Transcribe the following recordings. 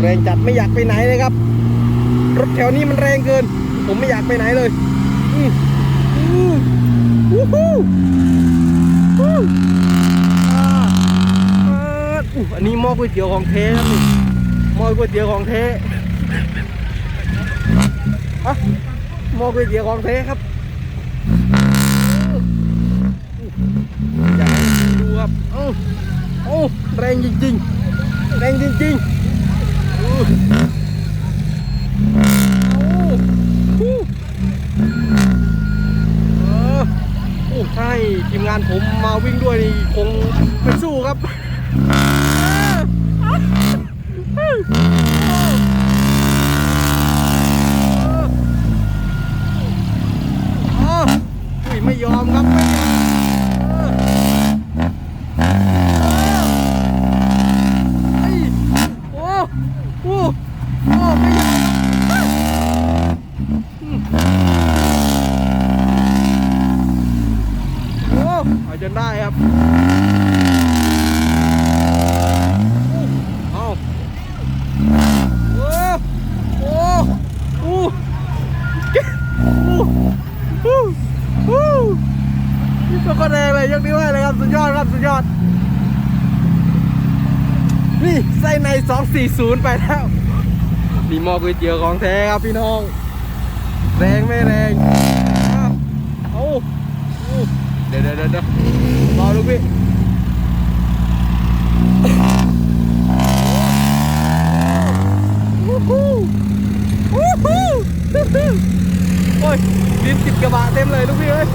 แรงจัดไม่อยากไปไหนเลยครับ รถแถวนี้มันแรงเกิน ผมไม่อยากไปไหนเลยอืมอืมวู้ฮู้อ่าอ่าอู้อันนี้หม้อก๋วยเตี๋ยวของแท้ครับหม้อก๋วยเตี๋ยวของแท้อะหม้อก๋วยเตี๋ยวของแท้ครับอยากดูครับอ้าโอ้ แรงจริงๆ แรงจริงๆโอ้โอ้ใช่ทีมงานผมมาวิ่งด้วยนี่คงไม่สู้ครับอ๋ออุ้ยไม่ยอมครับไม่ยอมเออ ไอ้โอ้โอ้โอ้ไม่ยอมอืมโอ้เอาจนได้ครับเอาโอ้โอ้โอ้โอ้โอ้โอ้ นี่ตัวก็แดงเลยยกนิ้วให้เลยครับสุดยอดครับสุดยอด นี่ไส้ใน 240 ไปแล้วนี่หม้อก๋วยเตี๋ยวของแท้ครับพี่น้อง แรงไม่แรงอ้เอาเอาเดี๋ยวเดี๋ยวเดี๋ยวรอลูกพี่วู้ฮู้วู้ฮู้โอ้ยดินติดกระบะเต็มเลยลูกพี่เอ้ย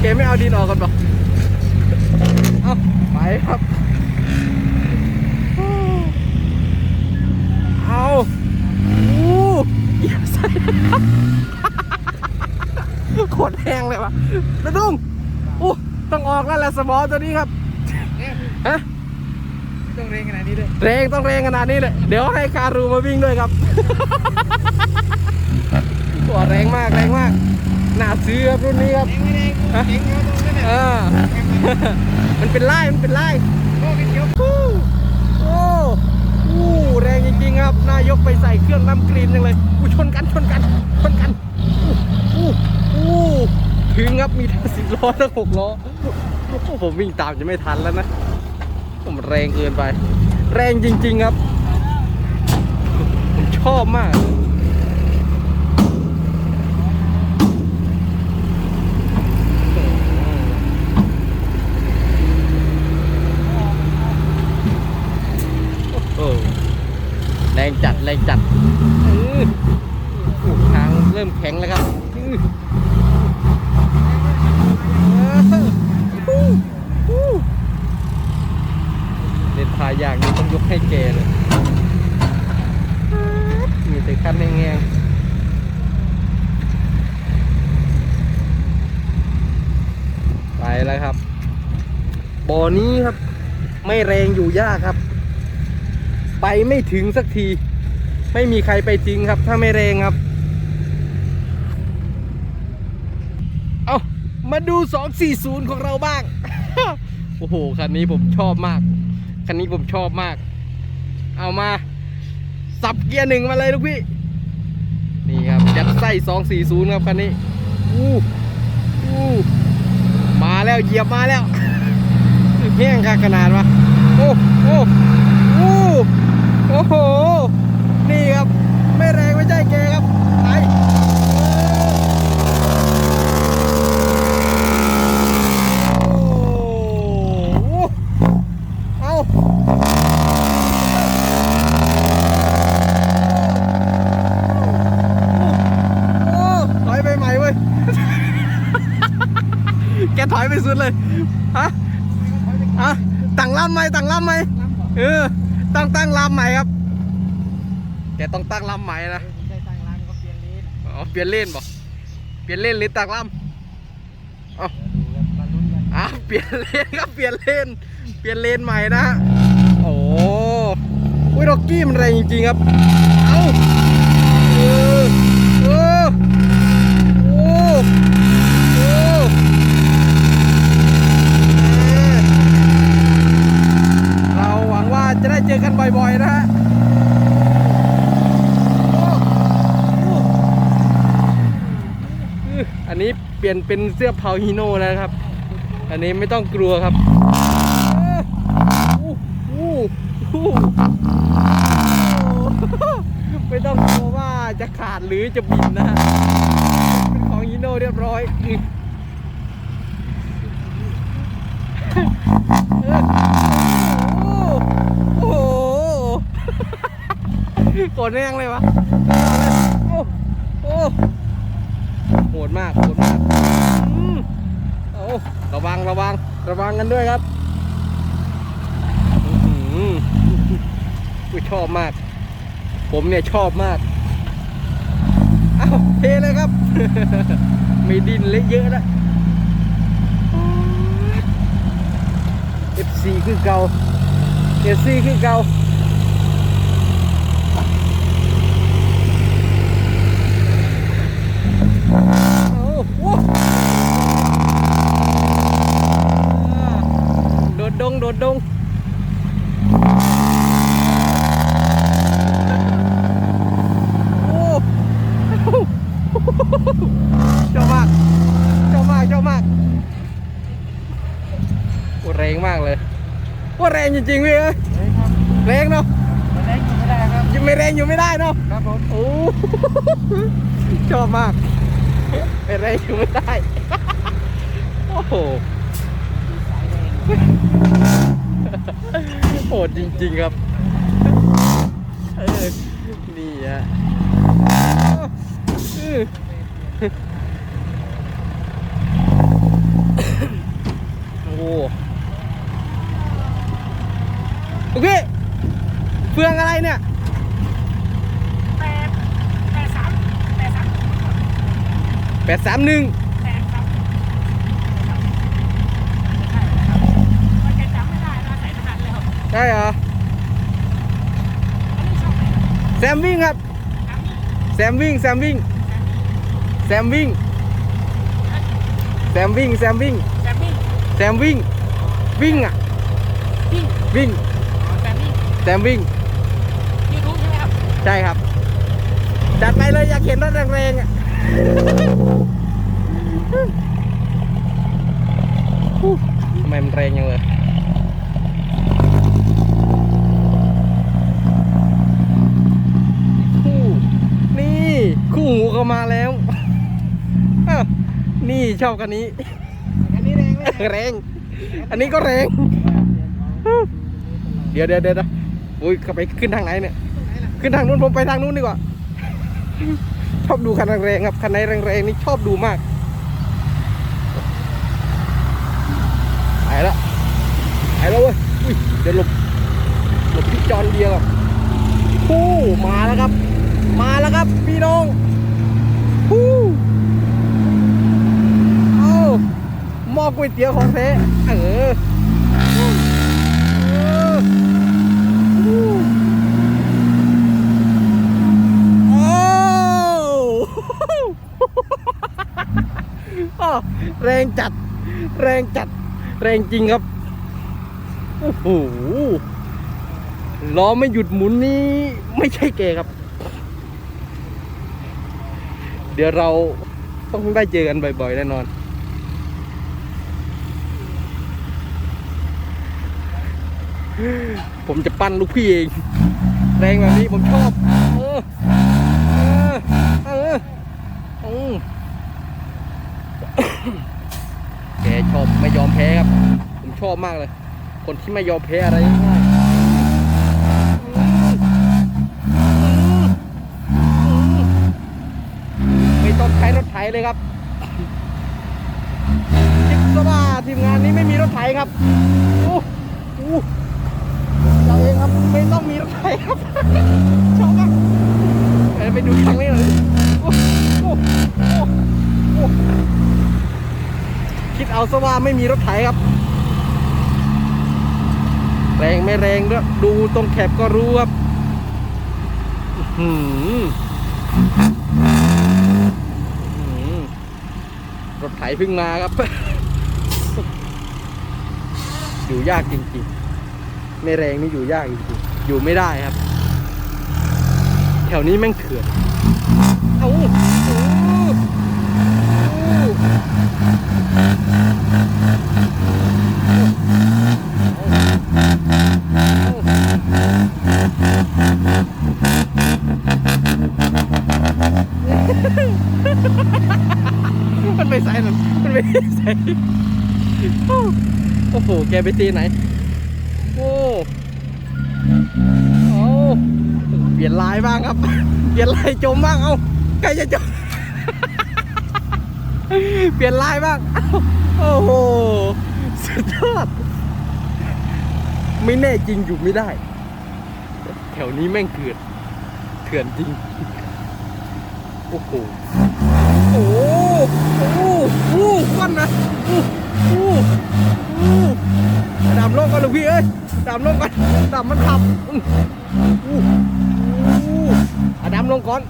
เกมไม่เอาดินออกกันปะเอาไปครับ เอาอู้เหยียบใส่โคตรแห้งเลยวะระดุ้งอู้ต้องออกแล้วแหละสมอตัวนี้ครับฮะต้องเร่งขนาดนี้ด้วยแรงต้องแรงขนาดนี้เลย เดี๋ยวให้คารูมาวิ่งด้วยครับตัวแรงมากแรงมาก น่าซื้อครับรุ่นนี้ครับเร่งไม่เร่งฮะเร่งเยอะตรงนั้นเอน่ะอมันเป็นไล่มันเป็นไล่โอ้กันเยอะโอ้โอ้โอ้แรงจริงๆครับนายกไปใส่เครื่องน้ำกรีนจังเลยอู้ชนกันชนกันชนกันอู้อู้อู้ถึงครับมีทั้งสิบล้อทั้งหกล้อโอ้โหผมวิ่งตามจะไม่ทันแล้วนะ ผมแรงเกินไป แรงจริง ๆครับ ผมชอบมาก โอ้แรงจัดแรงจัดอื้ออู้ทางเริ่มแข็งแล้วครับอื้อเออฮู้ฮู้ เล่นพายากนี่ต้องยกให้แกเลยมีแต่คันแง่งไปแล้วครับ บ่อนี้ครับ ไม่แรงอยู่ยากครับ ไปไม่ถึงสักที ไม่มีใครไปจริงครับ ถ้าไม่แรงครับ เอามาดู 240 ของเราบ้าง โอ้โห คันนี้ผมชอบมาก คันนี้ผมชอบมาก เอามา สับเกียร์หนึ่งมาเลยลูกพี่ นี่ครับยัดไส้สองสี่ศูนย์ครับคันนี้อู้อู้มาแล้วเหยียบมาแล้วเพี้ยงขนาดวะโอ้โอ้โอ้โอ้โห นี่ครับ ไม่แรงไม่ใช่แกครับไปโอ้โหเอาโอ้ถอยไปใหม่เว้ย แกถ อยไปสุดเลยฮะฮะตั้งลำไหมตั้งลำไหมเออตั้งตั้งลำใหม่ครับแกต้องตั้งลำใหม่นะใช้ตั้งร้านก็เปลี่ยนเลนอ๋อเปลี่ยนเลนบอกเปลี่ยนเลนหรือตั้งลำเอาอะเปลี่ยนเลนครับเปลี่ยนเลนเปลี่ยนเลนใหม่นะโอ้โหอุ้ยร็อกกี้มันแรงจริงๆครับ เอ้าเออเออโอ้โอ้เออ จอกันบ่อยๆนะฮะอันนี้เปลี่ยนเป็นเสื้อเผาฮีโน่แล้วครับ อันนี้ไม่ต้องกลัวครับไม่ต้องกลัวว่าจะขาดหรือจะบินนะฮะเป็นของฮีโน่เรียบร้อยอื้อโอ้โห กดแรงเลยวะโอ้โอ้โหดมากโหดมากอืมโอ้ระวังระวังระวังกันด้วยครับอื้อหืออุ๊ยชอบมาก ผมเนี่ยชอบมากเอ้าเทเลยครับไม่ดินเละเยอะแล้ว FC คือเก่า FC คือเก่าโอ้โห โดดดง โดดดง โอ้เจ้ามากเจ้ามากเจ้ามากโอ้ แรงมากเลยว่าแรงจริงๆพี่เอ้ยเฮ้ยครับแรงเนาะมันแรงอยู่ไม่ได้ครับยังไม่แรงอยู่ไม่ได้เนาะครับผมโอ้ชอบมากไม่แรงอยู่ไม่ได้โอ้โหสายแรงโหดจริงๆครับเออนี่ฮะเออโอ้ โหโอเคเฟืองอะไรเนี่ยแปดแปดสามแปดสามแปดสามหนึ่งแปดครับมันจะจำไม่ได้นะใส่ทหารแล้ว ใช่เหรอ อันนี้ช่องไหนครับแซมวิ่งครับ อันนี้แซมวิ่ง แซมวิ่ง แซมวิ่ง แซมวิ่ง แซมวิ่ง แซมมี่แซมวิ่ง วิ่งอะ วิ่ง วิ่งอ๋อ แซมมี่แซมวิ่งยูทูบใช่ไหมครับ ใช่ครับ จัดไปเลยอยากเห็นรถแรงๆอะ ทำไมมันแรงยังเลย คู่นี่ คู่หูเข้ามาแล้วอ้าวนี่ชอบกันนี้ อันนี้แรงไหมแรง อันนี้ก็แรง เดี๋ยวเดี๋ยวเดี๋ยวนะอุ้ยเข้าไปขึ้นทางไหนเนี่ย ขึ้นทางนู้นผมไปทางนู้นดีกว่า ชอบดูคันแรงๆครับ คันไหนแรงๆนี่ชอบดูมาก ไปแล้วไปแล้วเว้ยอุ้ยเดี๋ยวหลบ หลบพี่จอนเดียวก่อนฮู้มาแล้วครับ มาแล้วครับ พี่น้องฮู้เอาหม้อก๋วยเตี๋ยวของแท้เออเออฮู้โอ้ อ้อ แรงจัด แรงจัด แรงจริงครับ โอ้โห ล้อไม่หยุดหมุนนี่ไม่ใช่แกครับ เดี๋ยวเราต้องได้เจอกันบ่อยๆแน่นอน ผมจะปั้นลูกพี่เอง แรงแบบนี้ผมชอบ เออ เออ เอออืม แกช อบไม่ยอมแพ้ครับ ผมชอบมากเลย คนที่ไม่ยอมแพ้อะไรง่ายๆไม่ต้องใช้รถไถเลยครับคิดซะว่าทีมงานนี้ไม่มีรถไถครับโอ้โหเราเองครับไม่ต้องมีรถไถครับชอบมากเอ้ยไปดูทางนี้หน่อยโอ้โหโอ้โหโอ้โห คิดเอาซะว่าไม่มีรถไถครับ แรงไม่แรงด้วยดูตรงแคบก็รู้ครับหืออื้อหือรถไถเพิ่งมาครับ อยู่ยากจริงๆ ไม่แรงนี่อยู่ยากจริงๆ อยู่ไม่ได้ครับ แถวนี้แม่งเถื่อน เอาโอ้โอ้ มันไปใส่หนมันไปใส่โอ้โห แกไปตีไหน โอ้เอเปลี่ยนลายบ้างครับ เปลี่ยนลายจมบ้าง เอาใกล้จะจม เปลี่ยนลายบ้างอ้าโอ้โห สุดยอด ไม่แน่จริงอยู่ไม่ได้ แถวนี้แม่งเถื่อนเถื่อนจริง โอ้โห โอ้โหโอ้โหควันนะโอ้โหโอ้โหดำลงก่อนลูกพี่เอ้ยดำลงก่อนดำมันขับอื้อโอ้โหโอ้โหดำลงก่อน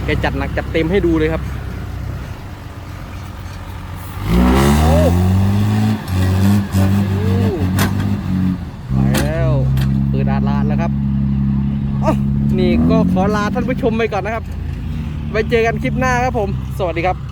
แก จัดหนักจัดเต็มให้ดูเลยครับไปแล้วเปิดอาลานแล้วครับอ๋อนี่ก็ขอลาท่านผู้ชมไปก่อนนะครับ ไว้เจอกันคลิปหน้าครับผม สวัสดีครับ